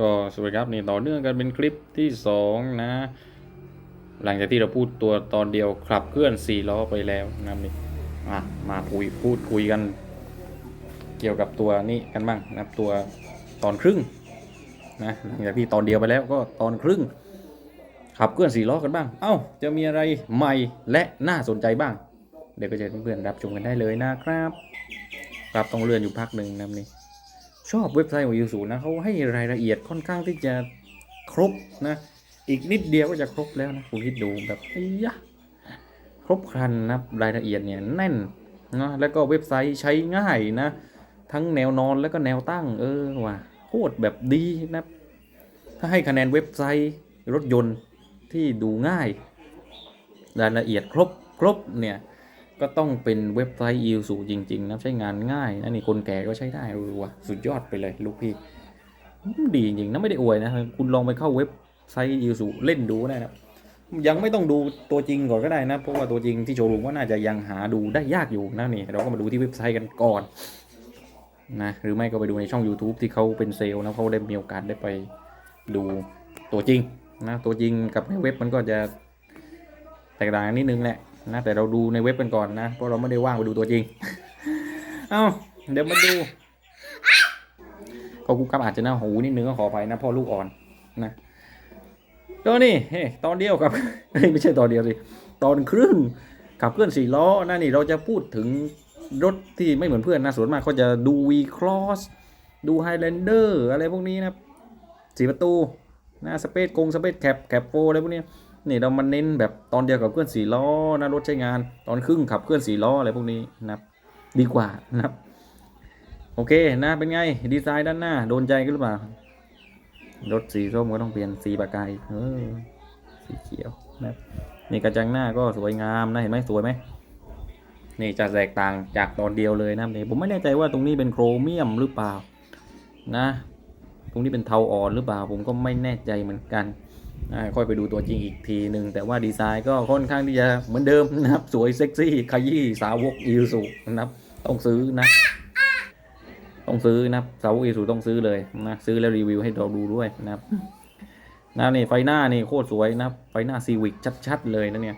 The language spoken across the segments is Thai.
ก็สวัสดีครับนี่ต่อเนื่องกันเป็นคลิปที่สองนะ หลังจากที่เราพูดตัวตอนเดียวขับเคลื่อนสี่ล้อไปแล้วนะนี่อะมาคุยพูดคุยกัน เกี่ยวกับตัวนี้กันบ้างนะตัวตอนครึ่งนะหลังจากที่ตอนเดียวไปแล้วก็ตอนครึ่ง ขับเคลื่อนสี่ล้อกันบ้าง เอ้า จะมีอะไรใหม่และน่าสนใจบ้าง เดี๋ยวก็จะเพื่อนๆรับชมกันได้เลยนะครับ ครับต้องเลื่อนอยู่พักหนึ่งนะนี่ ชอบเว็บไซต์ของยูสูนะเขาให้รายละเอียดค่อนข้างที่จะครบนะ อีกนิดเดียวก็จะครบแล้วนะคุณคิดดูแบบไอ้ยะครบครันนะรายละเอียดเนี่ยแน่นนะแล้วก็เว็บไซต์ใช้ง่ายนะ ทั้งแนวนอนแล้วก็แนวตั้ง เออว่ะโคตรแบบดีนะ ถ้าให้คะแนนเว็บไซต์รถยนต์ที่ดูง่าย รายละเอียดครบครบเนี่ย ก็ต้องเป็นเว็บไซต์อิวสูจริง ๆนะใช้งานง่ายนะนี่คนแก่ก็ใช้ได้เออว่ะสุดยอดไปเลยลูกพี่ดีจริงนะไม่ได้อวยนะ คุณลองไปเข้าเว็บไซต์อิวสูเล่นดูได้นะยังไม่ต้องดูตัวจริงก่อนก็ได้นะ เพราะว่าตัวจริงที่โชว์รูมว่าน่าจะยังหาดูได้ยากอยู่นะนี่เราก็มาดูที่เว็บไซต์กันก่อนนะหรือไม่ก็ไปดูในช่อง YouTube ที่เขาเป็นเซลล์นะเขาได้มีโอกาสได้ไปดูตัวจริงนะตัวจริงกับในเว็บมันก็จะแตกต่างกันนิดนึงแหละ นะแต่เราดูในเว็บกันก่อนนะเพราะเราไม่ได้ว่างไปดูตัวจริง เอาเดี๋ยวมาดูก็กูกับอาจจะหน้าหูนิดนึงก็ขอไปนะพ่อลูกอ่อนนะก็นี่เฮ้ตอนเดียวครับไม่ใช่ตอนเดียวสิตอนครึ่งขับเคลื่อนสี่ล้อนะนี่เราจะพูดถึงรถที่ไม่เหมือนเพื่อนนะส่วนมากเขาจะดู V Cross ดู Highlander อะไรพวกนี้นะสี่ประตูนะสเปซกงสเปซแคปแคปโฟอะไรพวกนี้ นี่เรามาเน้นแบบตอนเดียวขับเคลื่อนสี่ล้อนะรถใช้งาน ตอนครึ่งขับเคลื่อนสี่ล้ออะไรพวกนี้นะครับ ดีกว่านะครับ โอเคนะเป็นไงดีไซน์ด้านหน้า โดนใจกันหรือเปล่ารถสีส้มก็ต้องเปลี่ยนสีปากกายเออสีเขียวนะครับนี่กระจังหน้าก็สวยงามนะเห็นไหมสวยไหมนี่จะแตกต่างจากตอนเดียวเลยนะครับนี่ผมไม่แน่ใจว่าตรงนี้เป็นโครเมียมหรือเปล่านะ ตรงนี้เป็นเทาอ่อนหรือเปล่า ผมก็ไม่แน่ใจเหมือนกัน ค่อยไปดูตัวจริงอีกทีหนึ่งแต่ว่าดีไซน์ก็ค่อนข้างที่จะเหมือนเดิมนะครับ สวยเซ็กซี่ขยี้สาวกอิลสุนะครับ ต้องซื้อนะต้องซื้อนะครับสาอีสูต้องซื้อเลยนะซื้อแล้วรีวิวให้เราดูด้วยนะครับนะนี่ไฟหน้านี่โคตรสวยนะครับไฟหน้าซีวิกชัดๆเลยนะเนี่ย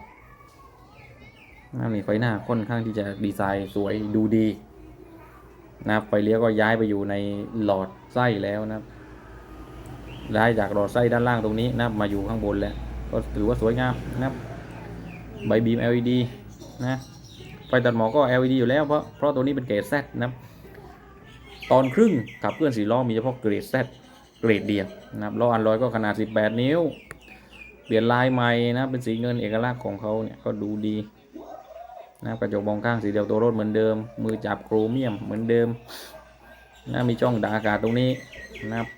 นะนี่ไฟหน้าค่อนข้างที่จะดีไซน์สวยดูดีนะครับไฟเลี้ยวก็ย้ายไปอยู่ในหลอดไส้แล้วนะครับ ย้ายจากหลอดไส้ด้านล่างตรงนี้นะมาอยู่ข้างบนแล้ว ก็ถือว่าสวยงามนะใบบีม LED นะไฟตัดหมอกก็ LED อยู่แล้วเพราะเพราะตัวนี้เป็นเกรด Z นะตอนครึ่งขับเคลื่อนสีล้อมีเฉพาะเกรด Z เกรดเดียวนะครับล้ออันลอยก็ขนาด 18 นิ้ว เปลี่ยนลายใหม่นะเป็นสีเงินเอกลักษณ์ของเขาเนี่ยก็ดูดีนะครับกระจกมองข้างสีเดียวตัวรถเหมือนเดิม มือจับโครเมียมเหมือนเดิมนะมีช่องดักอากาศตรงนี้นะครับ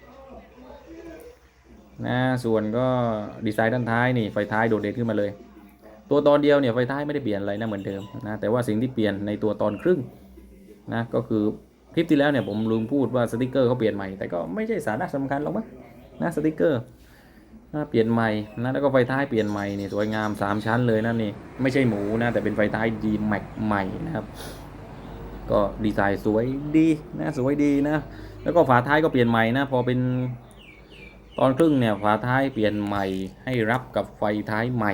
นะส่วนก็ดีไซน์ด้านท้ายนี่ไฟท้ายโดดเด่นขึ้นมาเลย ตัวตอนเดียวเนี่ยไฟท้ายไม่ได้เปลี่ยนอะไรนะเหมือนเดิมนะแต่ว่าสิ่งที่เปลี่ยนในตัวตอนครึ่งนะก็คือคลิปที่แล้วเนี่ยผมลืมพูดว่าสติกเกอร์เขาเปลี่ยนใหม่แต่ก็ไม่ใช่สาระสำคัญหรอกมั้งนะสติกเกอร์นะเปลี่ยนใหม่นะแล้วก็ไฟท้ายเปลี่ยนใหม่นี่สวยงาม 3 ชั้นเลยนะนี่ไม่ใช่หมูนะแต่เป็นไฟท้ายดีแม็กใหม่นะครับก็ดีไซน์สวยดีนะสวยดีนะแล้วก็ฝาท้ายก็เปลี่ยนใหม่นะพอเป็น ตอนครึ่งเนี่ยฝาท้ายเปลี่ยนใหม่ให้รับกับไฟท้ายใหม่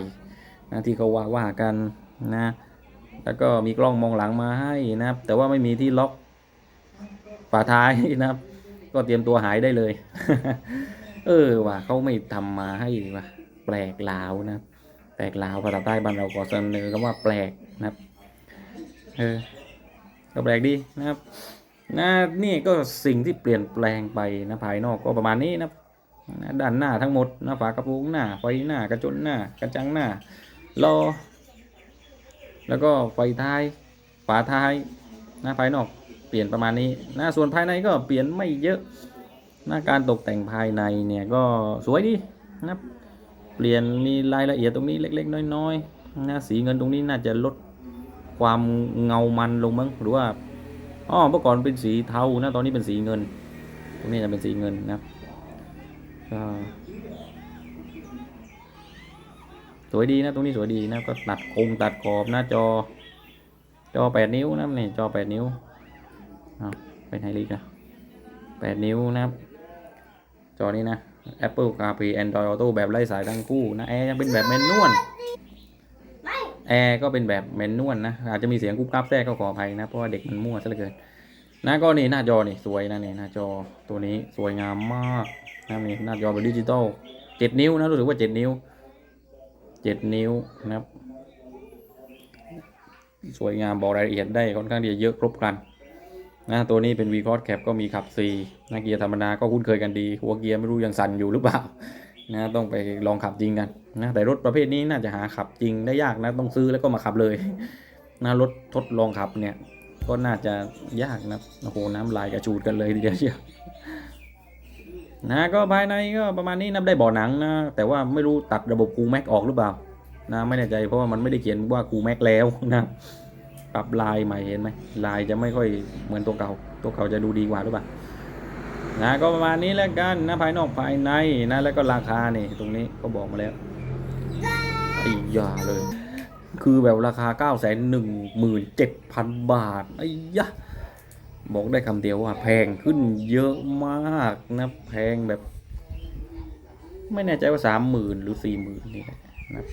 นะที่เขาว่าว่ากันนะแล้วก็มีกล้องมองหลังมาให้นะครับ แต่ว่าไม่มีที่ล็อกฝาท้ายนะครับ ก็เตรียมตัวหายได้เลย เออว่ะเขาไม่ทำมาให้ว่ะแปลกลาวนะแปลกลาวภาษาใต้บ้านเราก็เสนอคำว่าแปลกนะครับเออก็แปลกดีนะครับนะนี่ก็สิ่งที่เปลี่ยนแปลงไปนะภายนอกก็ประมาณนี้นะครับนะ ด้านหน้าทั้งหมดหนะฝากระโปรงหน้าไฟหน้ากระจกหน้ากระจังหน้าล้อแล้วก็ไฟท้ายฝาท้ายนะภายนอกเปลี่ยนประมาณนี้นะส่วนภายในก็เปลี่ยนไม่เยอะหนะการตกแต่งภายในเนี่ยก็สวยดีนะเปลี่ยนมีรายละเอียดตรงนี้เล็ก ๆ น้อยๆนะสีเงินตรงนี้น่าจะลดความเงามันลงมั้งหรือว่าอ๋อเมื่อก่อนเป็นสีเทานะตอนนี้เป็นสีเงิน ตรงนี้จะเป็นสีเงินนะครับ ก็สวยดีนะตรงนี้สวยดีนะก็ตัดคงตัดขอบหน้าจอ จอแปดนิ้วนะนี่จอแปดนิ้วเป็นไฮลิกอะแปดนิ้วนะครับ จอนี้นะ Apple CarPlay Android Auto แบบไร้สายทั้งคู่นะแอร์ยังเป็นแบบแมนนวลแอร์ก็เป็นแบบแมนนวลนะอาจจะมีเสียงกุ๊บกับแทรกก็ขออภัยนะเพราะว่าเด็กมันมั่วซะเหลือเกินนะก็นี่หน้าจอนี่สวยนะนี่หน้าจอตัวนี้สวยงามมาก นะนี่หน้าจอแบบดิจิตอลเจ็ดนิ้วนะรู้สึกว่าเจ็ดนิ้วเจ็ดนิ้วนะครับ สวยงามบอกรายละเอียดได้ค่อนข้างที่จะเยอะครบครันนะตัวนี้เป็น v c o s Cap ก็มีขับ4นะเกียร์ธรรมดาก็คุ้นเคยกันดี หัวเกียร์ไม่รู้ยังสั่นอยู่หรือเปล่านะต้องไปลองขับจริงกันนะแต่รถประเภทนี้น่าจะหาขับจริงได้ยากนะต้องซื้อแล้วก็มาขับเลยนะรถทดลองขับเนี่ย ก็น่าจะยากนะโอ้โหน้ำลายกระชูดกันเลยทีเดียวเชียว นะก็ภายในก็ประมาณนี้นับได้บ่อหนังนะแต่ว่าไม่รู้ตัดระบบคูแม็กออกหรือเปล่านะไม่แน่ใจเพราะว่ามันไม่ได้เขียนว่าคูแม็กแล้วนะปรับลายใหม่เห็นไหมลายจะไม่ค่อยเหมือนตัวเก่า ตัวเก่าจะดูดีกว่าหรือเปล่านะก็ประมาณนี้แล้วกันนะภายนอกภายในนะแล้วก็ราคานี่ตรงนี้ก็บอกมาแล้วไอ้ยาเลย คือแบบราคา9 1 7 0 0 0บาทไอ้ยะ บอกได้คำเดียวว่าแพงขึ้นเยอะมากนะแพงแบบ ไม่แน่ใจว่าสามหมื่นหรือสี่หมื่นนี่แหละนะ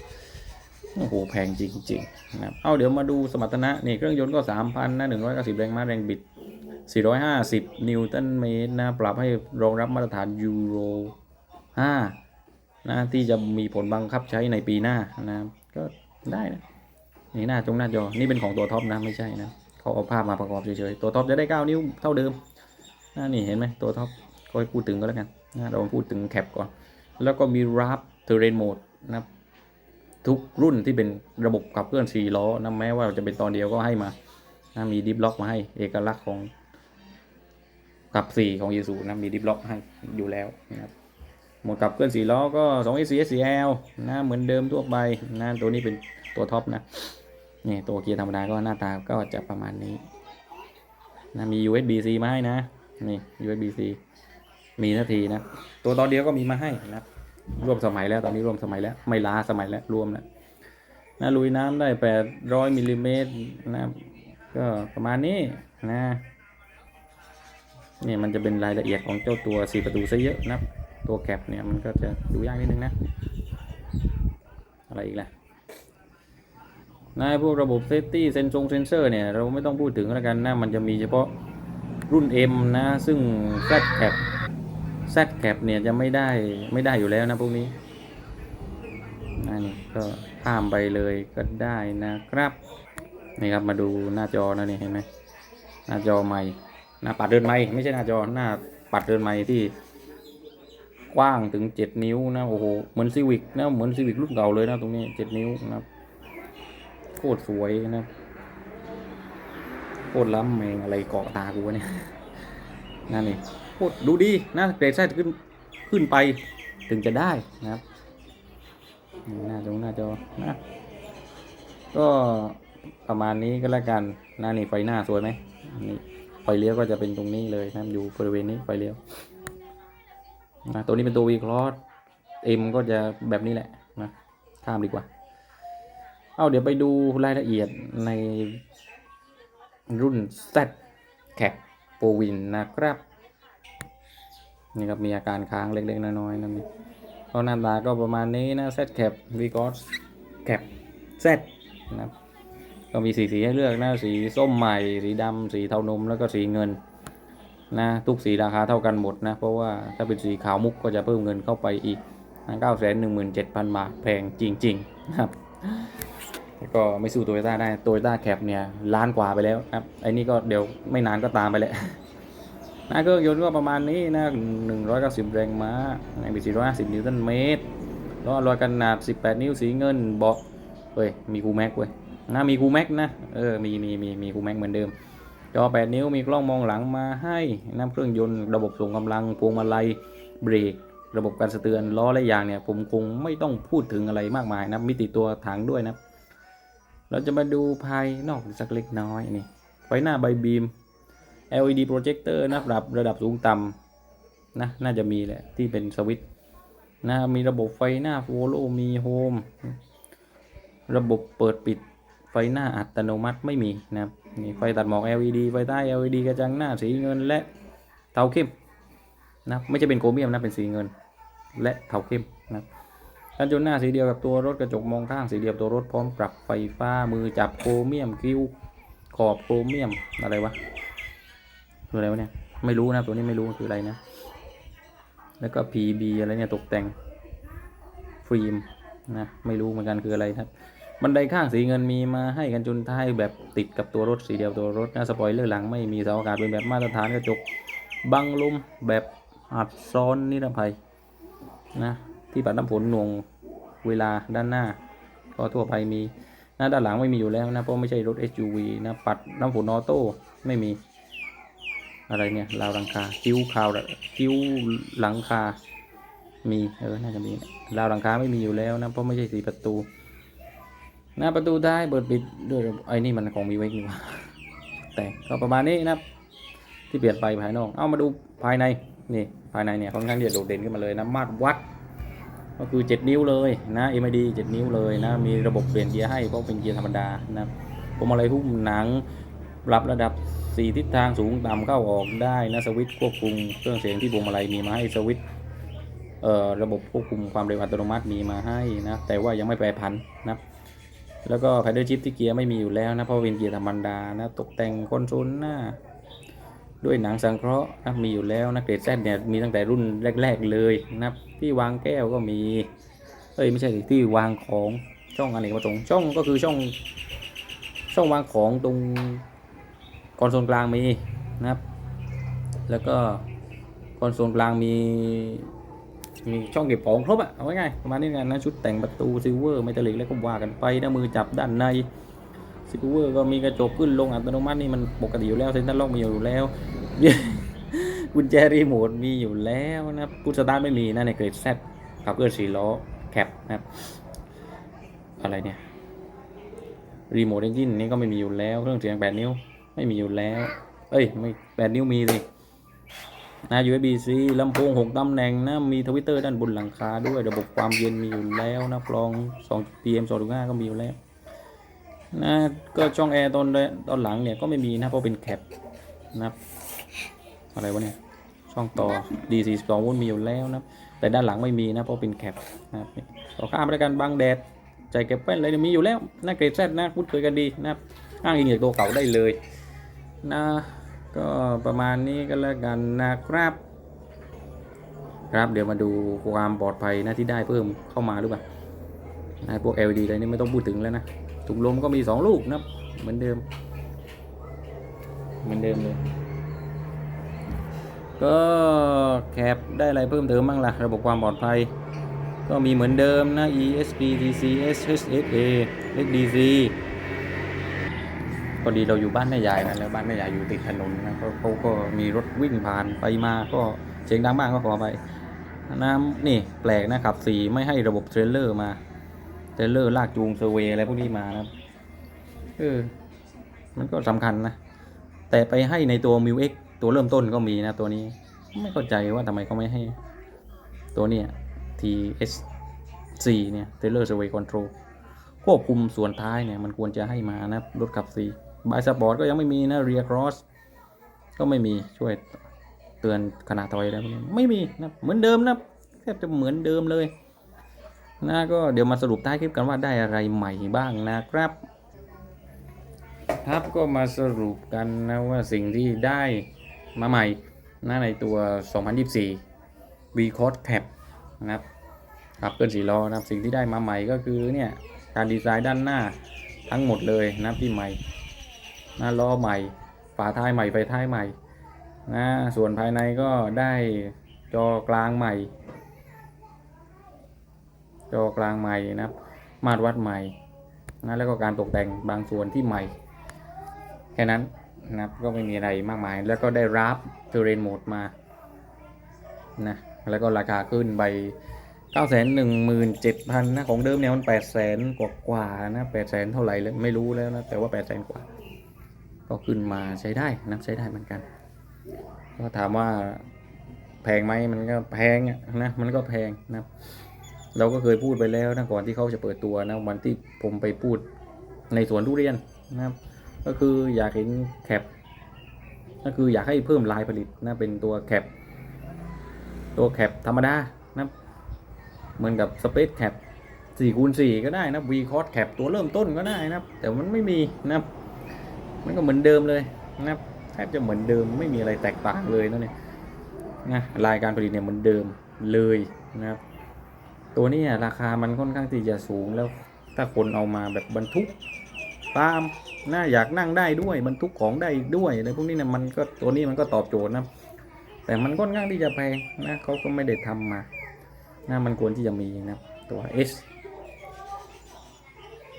โอ้โหแพงจริงๆนะครับเอาเดี๋ยวมาดูสมรรถนะนี่เครื่องยนต์ก็สามพันนะหนึ่งร้อยเก้าสิบแรงม้าแรงบิดสี่ร้อยห้าสิบนิวตันเมตรนะปรับให้รองรับมาตรฐานยูโรห้านะที่จะมีผลบังคับใช้ในปีหน้านะก็ได้นะนี่หน้าจงหน้าจอ นี่เป็นของตัวท็อปนะไม่ใช่นะ เขาเอาภาพมาประกอบเฉยๆ ตัวท็อปจะได้ 9 นิ้วเท่าเดิมนะนี่เห็นไหมตัวท็อปก็พูดถึงก็แล้วกันนะเราพูดถึงแคปก่อน แล้วก็มีรับเทเรนโหมดนะครับทุกรุ่นที่เป็นระบบขับเคลื่อน4ล้อนะแม้ว่าจะเป็นตอนเดียวก็ให้มานะมีดิฟล็อกมาให้เอกลักษณ์ของขับ 4 ของยีสูนะมีดิฟล็อกให้อยู่แล้วนะครับหมดขับเคลื่อน4ล้อก็2 AC SCL นะเหมือนเดิมทั่วไปนะตัวนี้เป็นตัวท็อปนะ นี่ตัวเกียร์ธรรมดาก็หน้าตาก็จะประมาณนี้นะมี USB C มาให้นะ นี่ USB C มีนาทีนะ ตัวตอนเดียวก็มีมาให้นะร่วมสมัยแล้วตอนนี้ร่วมสมัยแล้ว ไม่ล้าสมัยแล้วรวมแล้วนะลุยน้ำได้800มิลลิเมตรนะก็ประมาณนี้นะนี่มันจะเป็นรายละเอียดของเจ้าตัว4ประตูซะเยอะนะตัวแคปเนี่ยมันก็จะดูยากนิดนึงนะ อะไรอีกล่ะ ในพวกระบบเซฟตี้เซนซงเซนเซอร์เนี่ยเราไม่ต้องพูดถึงแล้วกันนะมันจะมีเฉพาะรุ่น M นะซึ่ง Z Cap Z Cap เนี่ยจะไม่ได้ไม่ได้อยู่แล้วนะพวกนี้นั่นก็ข้ามไปเลยก็ได้นะครับนี่ครับมาดูหน้าจอนะนี่เห็นไหมหน้าจอใหม่หน้าปัดเดินไม้ไม่ใช่หน้าจอหน้าปัดเดินไม้ที่กว้างถึง 7 นิ้วนะโอ้โหเหมือนซีวิกนะเหมือนซีวิกรุ่นเก่าเลยนะตรงนี้ 7 นิ้วนะครับ คตรสวยนะโคตรล้ำแมงอะไรเกาะตากูเนี่ยนั่นนี่โคตรดูดีนะเกรดไซด์ขึ้นขึ้นไปถึงจะได้นะครับนี่หน้าจงหน้าจอนะก็ประมาณนี้ก็แล้วกันหน้านี่ไฟหน้าสวยไหมนี่ไฟเลี้ยวก็จะเป็นตรงนี้เลยนะอยู่บริเวณนี้ไฟเลี้ยวนะตัวนี้เป็นตัว V Cross M ก็จะแบบนี้แหละนะข้ามดีกว่า เอาเดี๋ยวไปดูรายละเอียดในรุ่น Z Cap p o w i n นะครับ นี่ครับมีอาการค้างเล็ก ๆ น้อยๆนะมีเพราะหน้าตาก็ประมาณนี้นะ Z Cap v g o s Cap Z นะครับก็มีสีสีให้เลือกนะสีส้มใหม่ สีดำสีเทานมแล้วก็สีเงินนะทุกสีราคาเท่ากันหมดนะ เพราะว่าถ้าเป็นสีขาวมุกก็จะเพิ่มเงินเข้าไปอีก9 1 7 0 0 0 บาทแพงจริงๆนะครับ ก็ไม่สู้โตโยต้าได้โตโยต้าแคปเนี่ยล้านกว่าไปแล้วครับไอ้นี่ก็เดี๋ยวไม่นานก็ตามไปแหละนะเครื่องยนต์ก็ประมาณนี้นะ190 แรงม้าแรงบิด450 นิวตันเมตรล้อลอยกันนาด 18 นิ้วสีเงินเบาะเฮ้ยมีคูแม็กเว้ยนะมีคูแม็กนะเออมีมีมีมีคูแม็กเหมือนเดิมจอ 8 นิ้วมีกล้องมองหลังมาให้นะเครื่องยนต์ระบบส่งกำลังพวงมาลัยเบรกระบบการสะเตือนล้อและยางเนี่ยผมคงไม่ต้องพูดถึงอะไรมากมายนะมีติตัวถังด้วยนะ เราจะมาดูภายนอกสักเล็กน้อยนี่ไฟหน้าใบบีม LED projector นะปรับระดับสูงต่ำนะน่าจะมีแหละที่เป็นสวิตช์นะมีระบบไฟหน้าโฟโลมีโฮมระบบเปิดปิดไฟหน้าอัตโนมัติไม่มีนะครับมีไฟตัดหมอก LED ไฟใต้ LED กระจังหน้าสีเงินและเตาเข้มนะไม่ใช่เป็นโครเมียมนะเป็นสีเงิน และเทาเข้มนะ กันชนหน้าสีเดียวกับตัวรถกระจกมองข้างสีเดียวตัวรถพร้อมปรับไฟฟ้ามือจับโครเมียมคิ้วขอบโครเมียมอะไรวะคืออะไรวะเนี่ยไม่รู้นะตัวนี้ไม่รู้คืออะไรนะ แล้วก็ PB อะไรเนี่ยตกแต่งฟิล์มนะไม่รู้เหมือนกันคืออะไรครับบันไดข้างสีเงินมีมาให้กันจนท้ายแบบติดกับตัวรถสีเดียวตัวรถนะสปอยเลอร์หลังไม่มีเสาอากาศเป็นแบบมาตรฐานกระจกบังลมแบบอัดซ้อนนิรภัยนะที่ปัดน้ำฝนหน่วง เวลาด้านหน้า ก็ทั่วไปมีหนะด้านหลังไม่มีอยู่แล้วนะเพราะไม่ใช่รถ SUV นะปัดน้ำฝนออโต้ไม่มี อะไรเนี่ยราวหลังคาคิ้วคาวคิ้วหลังคา มีเออน่าจะมีราวหลังคาไม่มีอยู่แล้วนะเพราะไม่ใช่สีประตู หน้าประตูได้เปิดปิดด้วยไอ้นี่มันของมีไว้นี่ว่าแต่ก็ประมาณนี้นะครับที่เปลี่ยนไปภายนอก เอามาดูภายใน นี่ ภายในเนี่ยค่อนข้างที่จะโดดเด่นขึ้นมาเลยนะ มาตรวัด ก็คือ 7 นิ้วเลยนะ MID 7 นิ้วเลยนะ มีระบบเปลี่ยนเกียร์ให้เพราะเป็นเกียร์ธรรมดานะพวงมาลัยหุ้มหนังปรับระดับ 4 ทิศทางสูงต่ำเข้าออกได้นะสวิตช์ควบคุมเครื่องเสียงที่พวงมาลัยมีมาให้สวิตช์เอ่อระบบควบคุมความเร็วอัตโนมัติมีมาให้นะแต่ว่ายังไม่แปรผันนะแล้วก็แพดเดิลชิพที่เกียร์ไม่มีอยู่แล้วนะเพราะเป็นเกียร์ธรรมดานะตกแต่งคอนโซลหน้า ด้วยหนังสังเคราะห์นะมีอยู่แล้วนะเกรดแซดเนี่ยมีตั้งแต่รุ่นแรก ๆ เลยนะที่วางแก้วก็มีเอ้ยไม่ใช่ที่วางของช่องอเนกประสงช่องก็คือช่อง ช่องวางของตรงคอนโซลกลางมีนะครับ แล้วก็คอนโซลกลางมีมีช่องเก็บของครบอะเอาไว้ง่ายประมาณนี้กันนะชุดแต่งประตูซิลเวอร์เมทัลลิกแล้วก็ว่ากันไปนะมือจับด้านใน ซิลเวอร์ก็มีกระจกขึ้นลงอัตโนมัตินี่มันปกติอยู่แล้วเซ็นทรัลล็อกมีอยู่แล้วกุญแจรีโมทมีอยู่แล้วนะครับพุทสตาไม่มีนะในเกรดแซขับเคลื่อนสี่ล้อแคปนะครับ อะไรเนี่ยรีโมทเอนจินนี่ก็ไม่มีอยู่แล้ว เครื่องเสียง8นิ้วไม่มีอยู่แล้ว เอ้ยไม่8นิ้วมีสินะ USB C ลำโพง6ตำแหน่งนะ มีทวิตเตอร์ด้านบนหลังคาด้วย ระบบความเย็นมีอยู่แล้วนะกรอง2 PM 2.5ก็มีอยู่แล้ว นะก็ช่องแอร์ตอนตอนหลังเนี่ยก็ไม่มีนะเพราะเป็นแคปนะครับอะไรวะเนี่ยช่องต่อ DC 12โวลต์มีอยู่แล้วนะแต่ด้านหลังไม่มีนะเพราะเป็นแคปนะครับต่อข้ามรายการบังแดดใจเก็บแป้นอะไรเนี่ยมีอยู่แล้วนะเกรดแซดนะคุ้นเคยกันดีนะครับอ้างอิงจากตัวเก่าได้เลยนะก็ประมาณนี้ก็แล้วกันนะครับครับเดี๋ยวมาดูความปลอดภัยนะที่ได้เพิ่มเข้ามาหรือเปล่านะพวก LED อะไรนี่ไม่ต้องพูดถึงแล้วนะ ถุงลมก็มี2ลูกนะครับ เหมือนเดิม เหมือนเดิมเลย ก็แคปได้อะไรเพิ่มเติมบ้างล่ะ ระบบความปลอดภัย ก็มีเหมือนเดิมนะ ESP TCS HSA XDC พอดีเราอยู่บ้านแม่ยายนะแล้วบ้านแม่ยายอยู่ติดถนนนะเขาเขาก็มีรถวิ่งผ่านไปมาก็เสียงดังมากก็ขอไปน้ำนี่แปลกนะขับสีไม่ให้ระบบเทรลเลอร์มา เทเลอร์ลากจูงเซเวย์อะไรพวกนี้มานะครับเออมันก็สำคัญนะ แต่ไปให้ในตัว m ิว X ตัวเริ่มต้นก็มีนะตัวนี้ ไม่เข้าใจว่าทำไมเขาไม่ให้ ตัวเนี้ย TS4 เนี่ย Trailer Survey Control ควบคุมส่วนท้ายเนี่ย มันควรจะให้มานะรถขับสีบายสปอร์ตก็ยังไม่มีนะ Rear Cross ก็ไม่มีช่วยเตือนขนาดถอยอะไรพวไม่มีนะเหมือนเดิมนะแทบจะเหมือนเดิมเลย นะก็เดี๋ยวมาสรุปท้ายคลิปกันว่าได้อะไรใหม่บ้างนะครับ ครับก็มาสรุปกันนะว่าสิ่งที่ได้มาใหม่นะในตัว 2024 v c o d Cap นะครับขับเกินสี่ล้อนะครับสิ่งที่ได้มาใหม่ก็คือเนี่ยการดีไซน์ด้านหน้าทั้งหมดเลยนะครับที่ใหม่หน้าล้อใหม่ฝาท้ายใหม่ไฟท้ายใหม่นะส่วนภายในก็ได้จอกลางใหม่ จอกลางใหม่นะครับ มาตรวัดใหม่นะแล้วก็การตกแต่งบางส่วนที่ใหม่ แค่นั้นนะครับก็ไม่มีอะไรมากมาย แล้วก็ได้รับเทเรนโหมดมานะแล้วก็ราคาขึ้นไป9 1 7 0 0 0นะของเดิมเนี่ยมัน8 0 0 0กว่ากว่าๆนะ8 0 0 0เท่าไหร่เลยไม่รู้แล้วนะแต่ว่า8 0 0 0กว่า ก็ขึ้นมาใช้ได้นะใช้ได้เหมือนกัน ก็ถามว่าแพงไหมมันก็แพงอะนะมันก็แพงนะครับ เราก็เคยพูดไปแล้วนะก่อนที่เขาจะเปิดตัวนะวันที่ผมไปพูดในสวนทุเรียนนะครับ ก็คืออยากเห็นแคปก็คืออยากให้เพิ่มลายผลิตนะเป็นตัวแคปตัวแคปธรรมดานะเหมือนกับสเปซแคป4คูณ4ก็ได้นะ V c o s แคปตัวเริ่มต้นก็ได้นะครับ แต่มันไม่มีนะครับ มันก็เหมือนเดิมเลยนะครับแทบจะเหมือนเดิมไม่มีอะไรแตกต่างเลยนะเนี่ยนะรายการผลิตเนี่ยเหมือนเดิมเลยนะครับ ตัวนี้ราคามันค่อนข้างที่จะสูงแล้วถ้าคนเอามาแบบบรรทุกตามน่าอยากนั่งได้ด้วยบรรทุกของได้ด้วยอะไรพวกนี้นี่ยมันก็ตัวนี้มันก็ตอบโจทย์นะแต่มันค่อนข้างที่จะแพงนะเขาก็ไม่ได้ทำมานะมันควรที่จะมีนะตัว S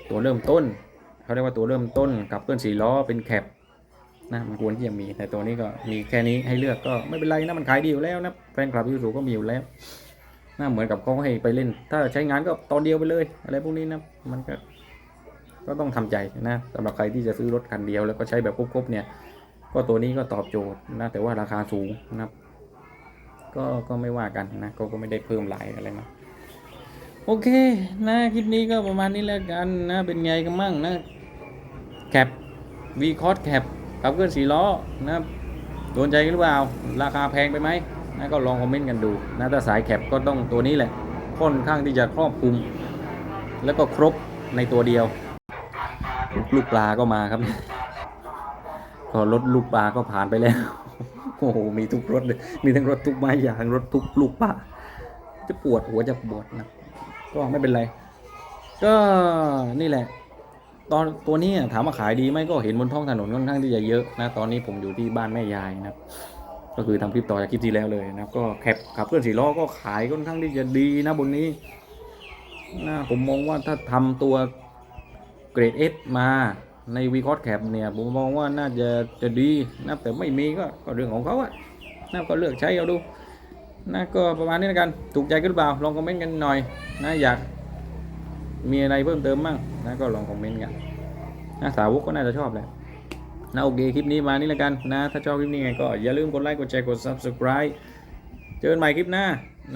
ตัวเริ่มต้นเขาเรียกว่าตัวเริ่มต้นกับเคลื่อนสี่ล้อเป็นแคปนะมันควรที่จะมีแต่ตัวนี้ก็มีแค่นี้ให้เลือกก็ไม่เป็นไรนะมันขายดีอยู่แล้วนะแฟนคลับยูสูก็มีอยู่แล้ว น่าเหมือนกับเขาให้ไปเล่น ถ้าใช้งานก็ตอนเดียวไปเลย อะไรพวกนี้นะ มันก็ ก็ต้องทำใจนะสำหรับใครที่จะซื้อรถคันเดียวแล้วก็ใช้แบบครบๆเนี่ย ก็ตัวนี้ก็ตอบโจทย์นะ แต่ว่าราคาสูงนะครับ ก็ก็ไม่ว่ากันนะก็ก็ไม่ได้เพิ่มหลายอะไรมาโอเคนะคลิปนี้ก็ประมาณนี้แล้วกันนะ เป็นไงกันมั่งนะแคปวีคอสแคปขับเคลื่อนสีล้อนะครับโดนใจกันหรือเปล่า ราคาแพงไปไหม นะก็ลองคอมเมนต์กันดูนะถ้าสายแคปก็ต้องตัวนี้แหละค่อนข้างที่จะครอบคลุม แล้วก็ครบในตัวเดียว ลูกปลาก็มาครับก็รถลูกปลาก็ผ่านไปแล้วโอ้โหมีทุกรถเลยมีทั้งรถทุกไม้ยางรถทุกลูกปลาจะปวดหัวจะปวดนะก็ไม่เป็นไร ก็นี่แหละ ตอนตัวนี้ถามว่าขายดีไหมก็เห็นบนท้องถนนค่อนข้างที่จะเยอะนะ ตอนนี้ผมอยู่ที่บ้านแม่ยายนะครับ ก็คือทำคลิปต่อจากคลิปที่แล้วเลยนะครับก็แคปขับเคลื่อนสี่ล้อก็ขายค่อนข้างที่จะดีนะบนนี้นะผมมองว่าถ้าทำตัวเกรด S มาใน v c o s Cap เนี่ยผมมองว่าน่าจะจะดีนะแต่ไม่มีก็ก็เรื่องของเขาอะนะก็เลือกใช้เอาดูนะก็ประมาณนี้แล้วกันถูกใจกันหรือเปล่าลองคอมเมนต์กันหน่อยนะอยากมีอะไรเพิ่มเติมมั่งนะก็ลองคอมเมนต์กันนะสาวกก็น่าจะชอบแหละ นะโอเคคลิปนี้มานี่แล้วกันนะ ถ้าชอบคลิปนี้ไงก็อย่าลืมกดไลค์กดแชร์กด subscribe เจอกันใหม่คลิปหน้า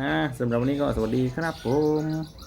นะสำหรับวันนี้ก็สวัสดีครับผม